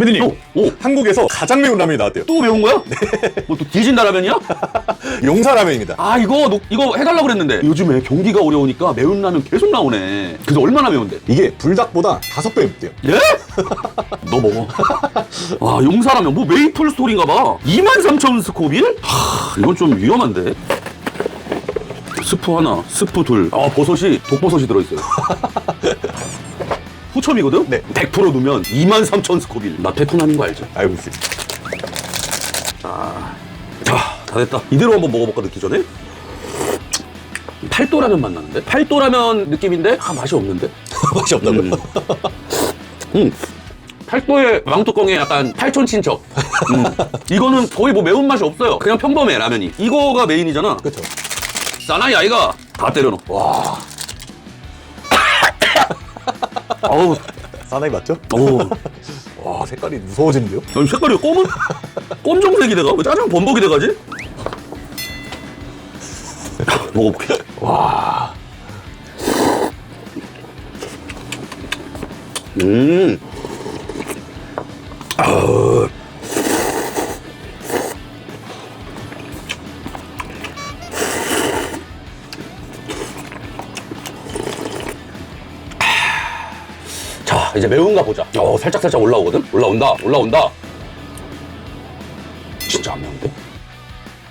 선배님, 오, 오. 한국에서 가장 매운 라면이 나왔대요. 또 매운 거야? 뭐또 뒤진다 라면이야? 용사 라면입니다. 아 이거 녹- 이거 해달라고 그랬는데 요즘에 경기가 어려우니까 매운 라면 계속 나오네 그래서 얼마나 매운데? 이게 불닭보다 다섯 배 맵대요. 예? 너 먹어 와 용사라면 뭐 메이플 스토리인가 봐 23,000 스코빌? 하 이건 좀 위험한데 스프 하나 스프 둘 아 버섯이 독버섯이 들어있어요 후첨이거든? 네. 100% 넣으면 23,000 스코빌 나 태풍 아닌 거 알죠? 알고 있어요. 자, 다 됐다. 이대로 한번 먹어볼까 듣기 전에? 팔도라면 맛 나는데? 팔도라면 느낌인데? 아, 맛이 없는데? 맛이 없다고요? 음. 음. 팔도의 왕뚜껑에 약간 팔촌 친척. 음. 이거는 거의 뭐 매운맛이 없어요. 그냥 평범해, 라면이. 이거가 메인이잖아. 그렇죠. 사나이 아이가 다 때려넣어. 와. 어우, 사나이 맞죠? 어우. 와 색깔이 무서워지는데요? 아니, 색깔이 검은? 검정색이 돼가? 왜 짜장 범벅이 돼가지? 먹어볼게. 와. 음. 아우. 이제 매운가 보자. 어 살짝살짝 올라오거든? 올라온다 올라온다. 진짜 안 매운데?